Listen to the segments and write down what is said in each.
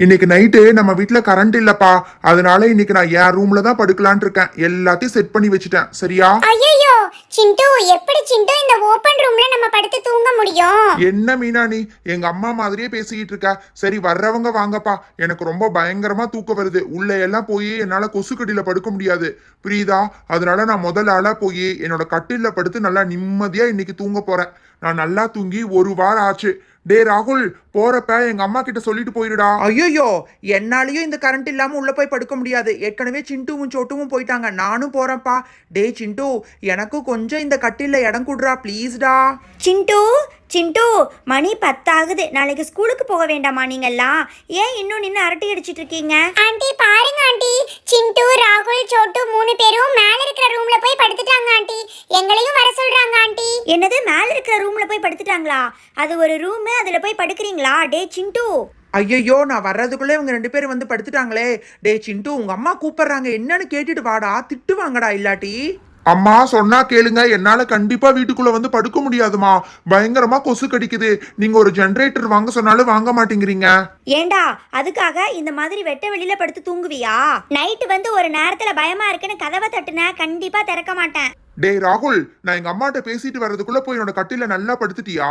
இன்னைக்கு நைட்டு நம்ம வீட்ல கரண்ட் இல்லப்பா. அதனால இன்னைக்கு நான் என் ரூம்ல தான் படுக்கலாம்னு இருக்கேன். எல்லாத்தையும் செட் பண்ணி வச்சுட்டேன். சரியா? ஐயோ சிண்டு எப்படி சிண்டு இந்த ஓபன் ரூம்ல நம்ம படுத்து தூங்க முடியும்? என்ன மீனா நீ எங்க அம்மா மாதிரியே பேசிக்கிட்டு இருக்க. சரி வர்றவங்க வாங்கப்பா. எனக்கு ரொம்ப பயங்கரமா தூக்கம் வருது. உள்ள எல்லாம் போய் என்னால கொசுக்கடியில படுக்க முடியாது. புரியுதா? அதனால நான் முதல் ஆளா போய் என்னோட கட்டில்ல படுத்து நல்லா நிம்மதியா இன்னைக்கு தூங்க போறேன். நான் நல்லா தூங்கி ஒரு வாரம் ஆச்சு. டே ராகுல் போறப்ப எங்க அம்மா கிட்ட சொல்லிட்டு போயிருடா. ஐயோ என்னாலயும் இந்த கரண்ட் இல்லாம உள்ள போய் படுக்க முடியாது. ஏற்கனவே சிண்டுவும் சோட்டுவும் போயிட்டாங்க. நானும் போறேன்ப்பா. டே சிண்டு எனக்கும் கொஞ்சம் இந்த கட்டில்ல இடம் குடுறா ப்ளீஸ்டா சிண்டு சிண்டு மணி பத்தாகுது. நாளைக்கு ஸ்கூலுக்கு போக வேண்டாமா நீங்கெல்லாம்? ஏன் இன்னும் நின்று அரட்டை அடிச்சிட்டு இருக்கீங்க? ஆண்டி பாருங்க ஆண்டி. சிண்டு ராகுல் சோட்டு மூணு பேரும் மேல இருக்கிற ரூம்ல போய் படுத்துட்டாங்க ஆண்டி. எங்களையும் வர சொல்றாங்க ஆண்டி. என்னது மேல இருக்கிற ரூம்ல போய் படுத்துட்டாங்களா? அது ஒரு ரூம் அதுல போய் படுக்கிறீங்களா? டே சிண்டு. ஐயையோ நான் வர்றதுக்குள்ளே இவங்க ரெண்டு பேரும் வந்து படுத்துட்டாங்களே. டே சிண்டு உங்க அம்மா கூப்பிடுறாங்க. என்னன்னு கேட்டுட்டு வாடா. திட்டுவாங்கடா இல்லாட்டி. அம்மா சொன்னா கேளுங்க. என்னால கண்டிப்பா வீட்டுக்குள்ள வந்து படுக்க முடியாதுமா. பயங்கரமா கொசு கடிக்குது. நீங்க ஒரு ஜெனரேட்டர் வாங்க சொன்னாலும் வாங்க மாட்டேங்கிறீங்க. ஏண்டா அதுக்காக இந்த மாதிரி வெட்ட வெளியில படுத்து தூங்குவியா? நைட்டு வந்து ஒரு நேரத்துல பயமா இருக்குன்னு கதவை தட்டுனா கண்டிப்பா திறக்க மாட்டேன். டேய் ராகுல் நான் எங்க அம்மாட்ட பேசிட்டு வர்றதுக்குள்ள போய் என்னோட கட்டில நல்லா படுத்துட்டியா?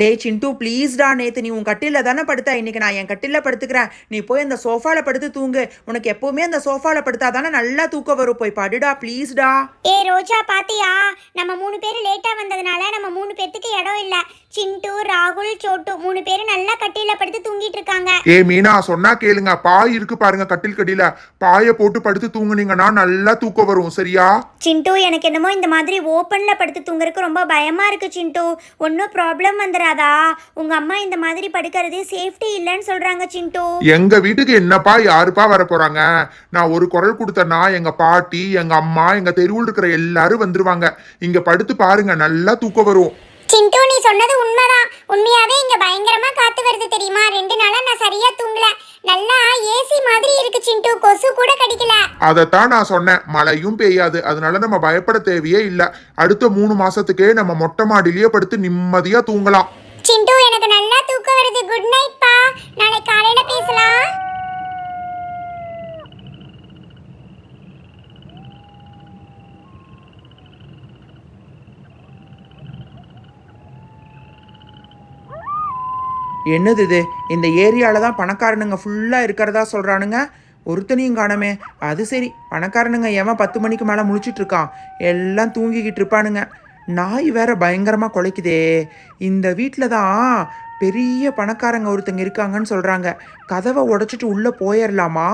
டே சிண்டு ப்ளீஸ்டா நேத்து நீ உன் கட்டில தானே படுத்த? இன்னைக்கு நான் என் கட்டில படுத்துக்கிறேன். நீ போய் அந்த சோஃபால படுத்து தூங்கு. உனக்கு எப்பவுமே அந்த சோஃபால படுத்தா தானே நல்லா தூக்கம் வரும். போய் படுடா ப்ளீஸ்டா ஏ ரோஜா பாத்தியா? நம்ம மூணு பேர் லேட்டா வந்ததுனால நம்ம மூணு பேத்துக்கு இடம் இல்ல. சிண்டு ராகுல் சோட்டு மூணு பேரும் நல்லா கட்டில படுத்து தூங்கிட்டு இருக்காங்க. ஏ மீனா சொன்னா கேளுங்க. பாய் இருக்கு பாருங்க கட்டில் கடியில. பாய போட்டு படுத்து தூங்குனீங்கன்னா நல்லா தூக்கம் வரும் சரியா? சிண்டு எனக்கு என்னமோ இந்த மாதிரி ஓப்பன்ல படுத்து தூங்குறதுக்கு ரொம்ப பயமா இருக்கு சிண்டு. ஒன்றும் ப்ராப்ளம் வந்துடாதா உங்க அம்மா இந்த மாதிரி படுக்கிறதே சேஃப்டி இல்லைன்னு சொல்றாங்க சிண்டு. எங்க வீட்டுக்கு என்னப்பா யாருப்பா வர போகிறாங்க நான் ஒரு குரல் கொடுத்தேன்னா எங்க பாட்டி எங்க அம்மா எங்கள் தெருவில் இருக்கிற எல்லாரும் வந்துருவாங்க. இங்கே படுத்து பாருங்க நல்லா தூக்கம் வரும். சிண்டு நீ சொன்னது உண்மைதான். உண்மையாவே இங்க பயங்கரமா காத்து வருது தெரியுமா? ரெண்டு நாளா நான் சரியா தூங்கல. நல்லா ஏசி மாதிரி இருக்கு சிண்டு கொசு கூட கடிக்கல. அதைத்தான் நான் சொன்னேன். மழையும் பெய்யாது. அதனால நம்ம பயப்பட தேவையே இல்ல. அடுத்த மூணு மாசத்துக்கே நம்ம மொட்டை மாடியிலேயே படுத்து நிம்மதியா தூங்கலாம். சிண்டு எனக்கு நல்லா தூக்கம் வருது. குட் நைட் பா. நாளை காலையில பேசலாம். என்னது இது? இந்த ஏரியாவில் தான் பணக்காரனுங்க ஃபுல்லாக இருக்கிறதா சொல்கிறானுங்க ஒருத்தனையும் காணமே. அது சரி பணக்காரனுங்க ஏன் பத்து மணிக்கு மேலே முழிச்சிட்டு இருக்கான் எல்லாம் தூங்கிக்கிட்டு இருப்பானுங்க. நாய் வேற பயங்கரமாக குலைக்குதே. இந்த வீட்டில் தான் பெரிய பணக்காரங்க ஒருத்தங்க இருக்காங்கன்னு சொல்கிறாங்க கதவை உடைச்சிட்டு உள்ளே போயிடலாமா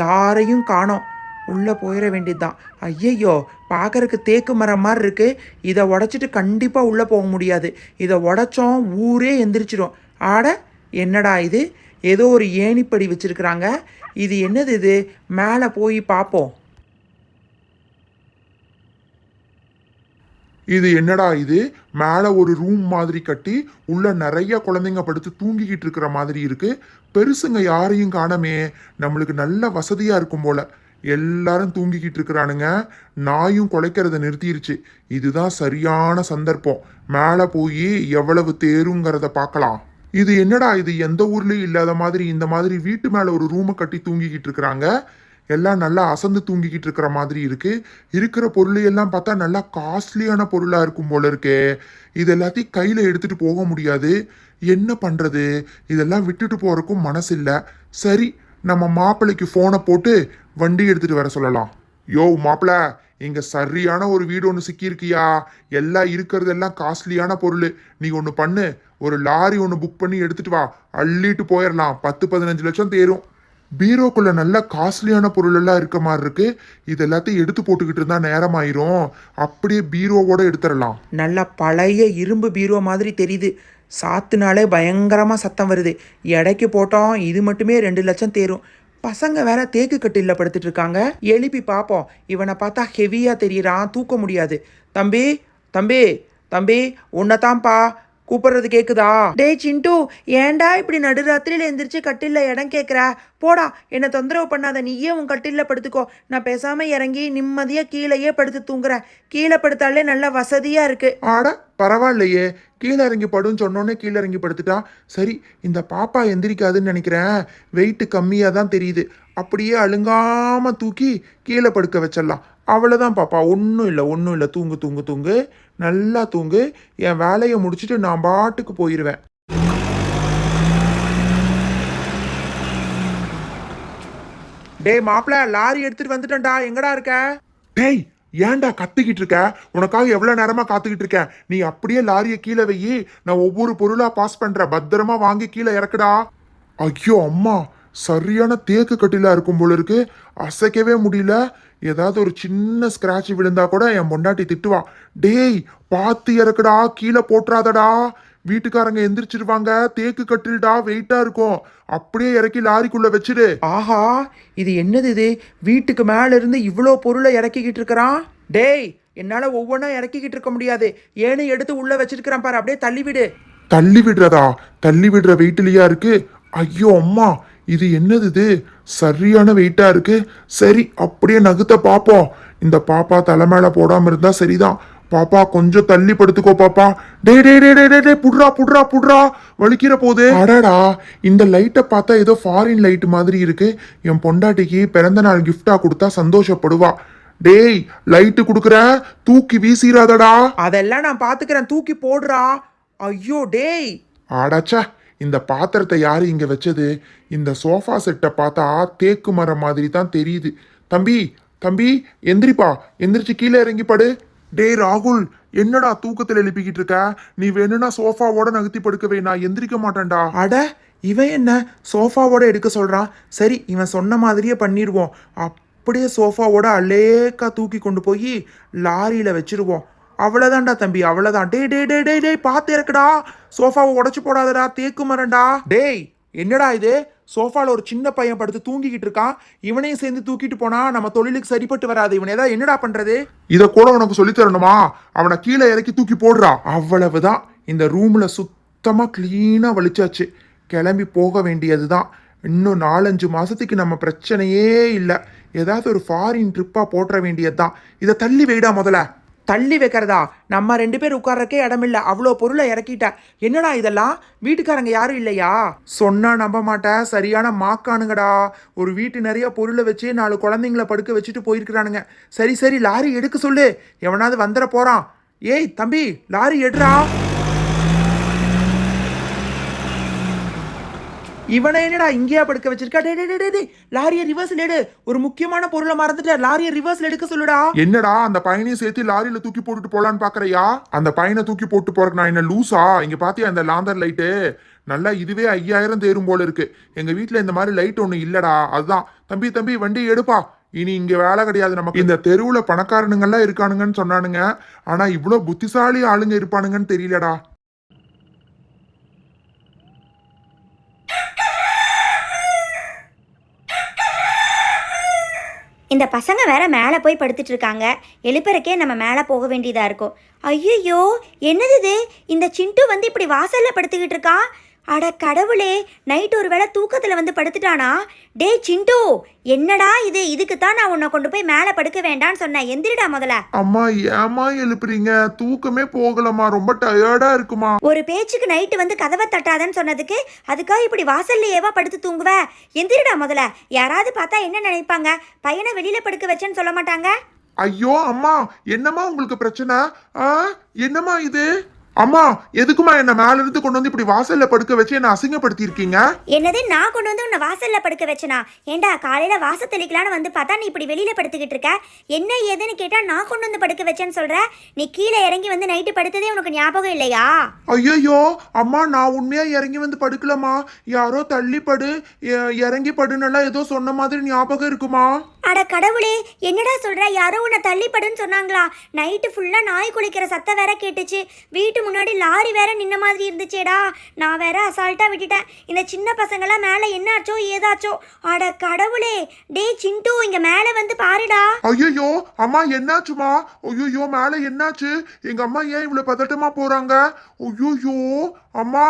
யாரையும் காணோம். உள்ளே போயிட வேண்டியதுதான். ஐயையோ பார்க்கறக்கு தேக்கு மரம் மாதிரி இருக்குது இதை உடச்சிட்டு கண்டிப்பாக உள்ளே போக முடியாது. இதை உடச்சோம் ஊரே எந்திரிச்சிடும் ஆட என்னடா இது? ஏதோ ஒரு ஏணிப்படி வச்சிருக்கிறாங்க. இது என்னது இது? மேலே போய் பார்ப்போம். இது என்னடா இது? மேலே ஒரு ரூம் மாதிரி கட்டி உள்ள நிறைய குழந்தைங்க படுத்து தூங்கிக்கிட்டு இருக்கிற மாதிரி இருக்கு. பெருசுங்க யாரையும் காணமே. நம்மளுக்கு நல்ல வசதியா இருக்கும் போல. எல்லாரும் தூங்கிக்கிட்டு இருக்கிறானுங்க. நாயும் குலைக்கிறத நிறுத்திருச்சு. இதுதான் சரியான சந்தர்ப்பம். மேலே போய் எவ்வளவு தேருங்கிறத பார்க்கலாம். இது என்னடா இது? எந்த ஊர்லயும் இல்லாத மாதிரி இந்த மாதிரி வீட்டு மேல ஒரு ரூமை கட்டி தூங்கிக்கிட்டு இருக்கிறாங்க. எல்லாம் நல்லா அசந்து தூங்கிக்கிட்டு இருக்கிற மாதிரி இருக்கு. இருக்கிற பொருள் எல்லாம் பார்த்தா நல்லா காஸ்ட்லியான பொருளா இருக்கும் போல இருக்கே. இது எல்லாத்தையும் கையில எடுத்துட்டு போக முடியாது. என்ன பண்றது? இதெல்லாம் விட்டுட்டு போறதுக்கும் மனசு இல்ல சரி நம்ம மாப்பிள்ளைக்கு போனை போட்டு வண்டி எடுத்துட்டு வர சொல்லலாம். யோ மாப்பிள்ள இங்க சரியான ஒரு வீடு ஒன்று சிக்கியிருக்கியா? எல்லாம் இருக்கிறதெல்லாம் காஸ்ட்லியான பொருள். நீ ஒன்று பண்ணு ஒரு லாரி ஒன்று புக் பண்ணி எடுத்துட்டு வா. அள்ளிட்டு போயிடலாம் பத்து பதினஞ்சு லட்சம் தேரும். பீரோக்குள்ள நல்லா காஸ்ட்லியான பொருளெல்லாம் இருக்க மாதிரி இருக்கு. இது எல்லாத்தையும் எடுத்து போட்டுக்கிட்டு இருந்தா நேரமாயிரும். அப்படியே பீரோவோட எடுத்துடலாம். நல்லா பழைய இரும்பு பீரோ மாதிரி தெரியுது. சாத்துனாலே பயங்கரமாக சத்தம் வருது. எடைக்கு போட்டோம் இது மட்டுமே ரெண்டு லட்சம் தேரும். பசங்க வேற தேக்கு கட்டிலில் படுத்துட்டு இருக்காங்க எழுப்பி பார்ப்போம் இவனை பார்த்தா ஹெவியாக தெரியறான். தூக்க முடியாது. தம்பி தம்பி தம்பி உன்னைத்தான்ப்பா கூப்பிடுறது கேக்குதா? டேய் சிண்டு ஏன்டா இப்படி நடுராத்திரியில எந்திரிச்சு கட்டில்ல இடம் கேக்குற? போடா என்னை தொந்தரவு பண்ணாத நீயே உன் கட்டில படுத்துக்கோ. நான் பேசாம இறங்கி நிம்மதியா கீழேயே படுத்து தூங்குறேன். கீழே படுத்தாலே நல்ல வசதியா இருக்கு. ஆட பரவாயில்லையே. கீழே இறங்கி படுன்னு சொன்னோன்னே கீழே இறங்கி படுத்துட்டா? சரி இந்த பாப்பா எந்திரிக்காதுன்னு நினைக்கிறேன். வெயிட்டு கம்மியாக தான் தெரியுது. அப்படியே அழுங்காம தூக்கி கீழே படுக்க வச்சிடலாம். அவ்வளோதான் பாப்பா. ஒன்றும் இல்லை ஒன்றும் இல்லை. தூங்கு தூங்கு தூங்கு. நல்லா தூங்கு. என் வேலையை முடிச்சுட்டு நான் பாட்டுக்கு போயிடுவேன் டேய் மாப்பிள லாரி எடுத்துட்டு வந்துட்டேன்டா. எங்கடா இருக்க? டேய் ஏன்டா கத்திக்கிட்டு இருக்க? உனக்காக எவ்வளவு நேரமா காத்துக்கிட்டு இருக்கேன் நீ அப்படியே லாரியை கீழே வெயி நான் ஒவ்வொரு பொருளா பாஸ் பண்றேன். பத்திரமா வாங்கி கீழே இறக்குடா. ஐயோ அம்மா. சரியான தேக்கு கட்டிலா இருக்கும் போல இருக்கு. அசைக்கவே முடியல. ஏதாவது ஒரு சின்ன ஸ்கிராட்ச் விழுந்தா கூட என் பொண்டாட்டி திட்டுவா டேய் பார்த்து இறக்குடா கீழே போட்டுறாதடா. வீட்டுக்காரங்க எந்திரிச்சிருவாங்க தேக்கு கட்டில்டா வெயிட்டா இருக்கும். அப்படியே இறக்கி லாரிக்குள்ள வச்சிடு ஆஹா இது என்னது இது? வீட்டுக்கு மேல இருந்து இவ்வளோ பொருளை இறக்கிக்கிட்டு இருக்கிறான் டேய் என்னால ஒவ்வொன்றா இறக்கிக்கிட்டு இருக்க முடியாது. ஏன்னு எடுத்து உள்ள வச்சிருக்கிறேன் பாரு அப்படியே தள்ளி விடு. தள்ளி விடுறதா? தள்ளி விடுற வெயிட்லயா இருக்கு? ஐயோ அம்மா இது என்னது இது? சரியான வெயிட்டா இருக்கு. சரி அப்படியே நகுத்த பாப்போம். இந்த பாப்பா தலை மேல போடாம இருந்தா சரிதான். பாப்பா கொஞ்சம் தள்ளி படுத்துக்கோ பாப்பா. டே டே டே டே டே டே புட்றா புட்றா புட்றா. வலிக்கிற போது. அடடா இந்த லைட்டை பார்த்தா ஏதோ ஃபாரின் லைட் மாதிரி இருக்கு. என் பொண்டாட்டிக்கு பிறந்த நாள் gift-ஆ கொடுத்தா சந்தோஷப்படுவா. டேய் லைட்டு கொடுக்குற? தூக்கி வீசிராதடா அதெல்லாம் நான் பாத்துக்கிறேன். தூக்கி போடுறா. ஐயோ டேய். அடச்சா. இந்த பாத்திரத்தை யார் இங்கே வச்சது? இந்த சோஃபா செட்டை பார்த்தா தேக்கு மரம் மாதிரி தான் தெரியுது. தம்பி தம்பி எந்திரிப்பா. எந்திரிச்சு கீழே இறங்கி படு. டே ராகுல் என்னடா தூக்கத்தில் எழுப்பிக்கிட்டு இருக்க? நீ வேணும்னா சோஃபாவோட நகர்த்தி படுக்கவே. நான் எந்திரிக்க மாட்டேன்டா. அட இவன் என்ன? சோஃபாவோட எடுக்க சொல்கிறான் சரி இவன் சொன்ன மாதிரியே பண்ணிடுவோம். அப்படியே சோஃபாவோட அலேக்கா தூக்கி கொண்டு போய் லாரியில் வச்சிருவோம். அவ்வளவுதான்டா தம்பி அவ்வளவுதான். டே டே டே டே டேய் பார்த்து இருக்கடா சோஃபாவை உடச்சி போடாதடா தேக்கு மரண்டா டேய் என்னடா இது? சோஃபாவில் ஒரு சின்ன பையன் படுத்து தூங்கிக்கிட்டு இருக்கான். இவனையும் சேர்ந்து தூக்கிட்டு போனா நம்ம தொழிலுக்கு சரிப்பட்டு வராது. இவன் ஏதாவது என்னடா பண்றது? இதை கூட உனக்கு சொல்லித்தரணுமா அவனை கீழே இறக்கி தூக்கி போடுறா. அவ்வளவுதான். இந்த ரூம்ல சுத்தமாக கிளீனாக வலிச்சாச்சு. கிளம்பி போக வேண்டியதுதான். இன்னும் நாலஞ்சு மாசத்துக்கு நம்ம பிரச்சனையே இல்லை. ஏதாவது ஒரு ஃபாரின் ட்ரிப்பாக போட்டுற வேண்டியதுதான். இதை தள்ளி வைடா முதல்ல. தள்ளி வைக்கிறதா? நம்ம ரெண்டு பேர் உட்கார்றக்கே இடமில்ல. அவ்வளோ பொருளை இறக்கிட்ட. என்னடா இதெல்லாம்? வீட்டுக்காரங்க யாரும் இல்லையா? சொன்னா நம்ப மாட்டேன் சரியான மாக்கானுங்கடா. ஒரு வீட்டு நிறைய பொருளை வச்சு நாலு குழந்தைங்கள படுக்க வச்சுட்டு போயிருக்கிறானுங்க. சரி சரி லாரி எடுக்க சொல்லு. எவனாவது வந்துட போறான். ஏய் தம்பி லாரி எடுறா. இவனை என்னடா இங்கேயா படுக்க வச்சிருக்கா? டே டே டே, டே லாரியை ரிவர்ஸ்ல எடு. ஒரு முக்கியமான பொருளை மறந்துட்டு. லாரியை ரிவர்ஸ்ல எடுக்க சொல்லுடா. என்னடா அந்த பையனையும் சேர்த்து லாரியில தூக்கி போட்டுட்டு போலான்னு பாக்குறியா? அந்த பையனை தூக்கி போட்டு போறக்கு நான் என்ன லூசா? இங்க பாத்தியா அந்த லாந்தர் லைட்டு நல்லா இதுவே ஐயாயிரம் தேரும் போல இருக்கு. எங்க வீட்டுல இந்த மாதிரி லைட் ஒண்ணு இல்லடா. அதுதான். தம்பி தம்பி வண்டி எடுப்பா. இனி இங்க வேலை கிடையாது நமக்கு. இந்த தெருவுல பணக்காரனுங்கெல்லாம் இருக்கானுங்கன்னு சொன்னானுங்க. ஆனா இவ்வளவு புத்திசாலி ஆளுங்க இருப்பானுங்கன்னு தெரியலடா. இந்த பசங்க வேற மேலே போய் படுத்துட்டு இருக்காங்க. எழுப்புறக்கே நம்ம மேலே போக வேண்டியதாக இருக்கும். ஐயோ என்னது இது? இந்த சிண்டு வந்து இப்படி வாசலில் படுத்துக்கிட்டு இருக்கான் அட கடவுளே நைட் ஒரு வேளை தூக்கத்தில் வந்து படுத்துட்டானா? டேய் சிண்டு என்னடா இது? இதுக்கு தான் நான் உன்னை கொண்டு போய் மேலே படுக்க வேண்டாம்னு சொன்னேன். எந்திரிடா முதல்ல. அம்மா ஏமா எழுப்புறீங்க? தூக்கமே போகலம்மா. ரொம்ப டயர்டா இருக்குமா? ஒரு பேச்சுக்கு நைட்டு வந்து கதவை தட்டாதன்னு சொன்னதுக்கு அதுக்காக இப்படி வாசல்லையேவா படுத்து தூங்குவ? எந்திரிடா முதல்ல. யாராவது பார்த்தா என்ன நினைப்பாங்க? பையனை வெளியில படுக்க வச்சேன்னு சொல்ல மாட்டாங்க? ஐயோ அம்மா என்னம்மா உங்களுக்கு பிரச்சனை? ஆ என்னம்மா இது? அம்மா எதுக்குமா என்ன மேல இருந்து கொண்டு வந்து இப்படி வாசல்ல படுக்க வச்சு என்ன அசிங்கப்படுத்தி இருக்கீங்க என்னது நான் கொண்டு வந்து உன்னை வாசல்ல படுக்க வச்சனா? ஏண்டா காலையில வாச தெளிக்கலான்னு வந்து பார்த்தா நீ இப்படி வெளியில படுத்துக்கிட்டு இருக்க? என்ன ஏதுன்னு கேட்டா நான் கொண்டு வந்து படுக்க வச்சேன்னு சொல்ற? நீ கீழே இறங்கி வந்து நைட்டு படுத்ததே உனக்கு ஞாபகம் இல்லையா? ஐயோ அம்மா நான் உண்மையா இறங்கி வந்து படுக்கலமா யாரோ தள்ளி படு இறங்கி படுனெல்லாம் ஏதோ சொன்ன மாதிரி ஞாபகம் இருக்குமா? அட கடவுளே என்னடா சொல்ற? யாரோ உன்னை தள்ளிப்படுன்னு சொன்னாங்களா? நைட்டு ஃபுல்லா நாய் குளிக்கிற சத்தம் வேற கேட்டுச்சு. வீட்டு முன்னாடி லாரி வேற நின்ன மாதிரி இருந்துச்சேடா. நான் வேற அசால்ட்டா விட்டுட்டேன். இந்த சின்ன பசங்களாம் மேலே என்னாச்சோ ஏதாச்சோ. அட கடவுளே. டேய் சிண்டு இங்க மேலே வந்து பாருடா. ஐயோ அம்மா என்னாச்சுமா? ஐயோ மேல என்னாச்சு? எங்க அம்மா ஏன் இவ்வளவு பதட்டமா போறாங்க? ஐயோ அம்மா.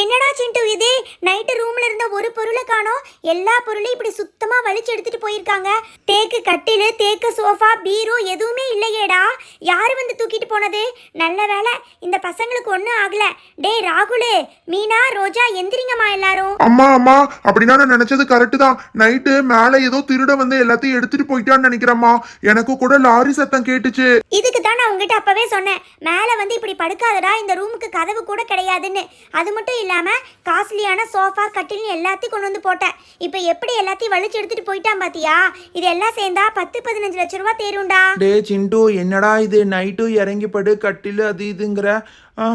என்னடா சிண்டு இது? நைட்டு ரூம்ல இருந்த ஒரு பொருளை காணோம். எல்லா பொருளையும் இப்படி சுத்தமா வலிச்சு எடுத்துட்டு போயிருக்காங்க. தேக்கு கட்டிலு தேக்கு சோஃபா பீரோ எதுவுமே இல்லையேடா. யாரு வந்து தூக்கிட்டு போனது? நல்ல வேளை இந்த பசங்களுக்கு ஒன்றும் ஆகல. டேய் ராகுலு மீனா ரோஜா எந்திரிங்கம்மா எல்லாரும். அம்மா அம்மா அப்படின்னா நான் நினைச்சது கரெக்டு தான். நைட்டு மேல ஏதோ திருட வந்து எல்லாத்தையும் எடுத்துட்டு போயிட்டான்னு நினைக்கிறேம்மா. எனக்கு கூட லாரி சத்தம் கேட்டுச்சு. இதுக்கு தான் நான் உங்ககிட்ட அப்பவே சொன்னேன். மேலே வந்து இப்படி படுக்காதடா இந்த ரூமுக்கு கதவு கூட கிடையாதுன்னு. அது மட்டும் இல்லாம காஸ்ட்லியான சோஃபா கட்டில்னு எல்லாத்தையும் கொண்டு வந்து போட்டேன். இப்போ எப்படி எல்லாத்தையும் வலிச்சு எடுத்துட்டு போயிட்டான் பாத்தியா? இது எல்லாம் சேர்ந்தா பத்து பதினஞ்சு லட்ச ரூபா தேரும்டா. டே சிண்டு என்னடா இது? நைட்டு இறங்கி படு கட்டில் அது இதுங்கிற. ஆ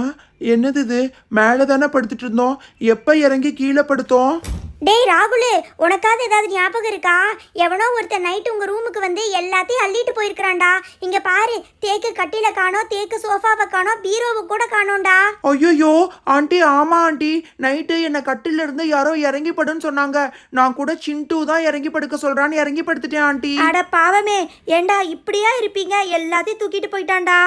என்னது இது? மேலே தானே படுத்துட்டு இருந்தோம். எப்போ இறங்கி கீழே படுத்தோம்? டேய் ராகுலு உனக்காவது ஏதாவது ஞாபகம் இருக்கா? எவனோ ஒருத்தன் நைட்டு உங்க ரூமுக்கு வந்து எல்லாத்தையும் அள்ளிட்டு போயிருக்கிறான்டா. இங்க பாரு தேக்கு கட்டில காணோம் தேக்கு சோஃபாவை காணோம் பீரோவை கூட காணோம்டா. ஐயோ ஆண்டி ஆமா ஆண்டி. நைட்டு என்னை கட்டில இருந்து யாரோ இறங்கி படுன்னு சொன்னாங்க. நான் கூட சிண்டு தான் இறங்கி படுக்க சொல்றான்னு இறங்கி படுத்துட்டேன் ஆண்டி. அட பாவமே ஏண்டா இப்படியா இருப்பீங்க? எல்லாத்தையும் தூக்கிட்டு போயிட்டான்டா.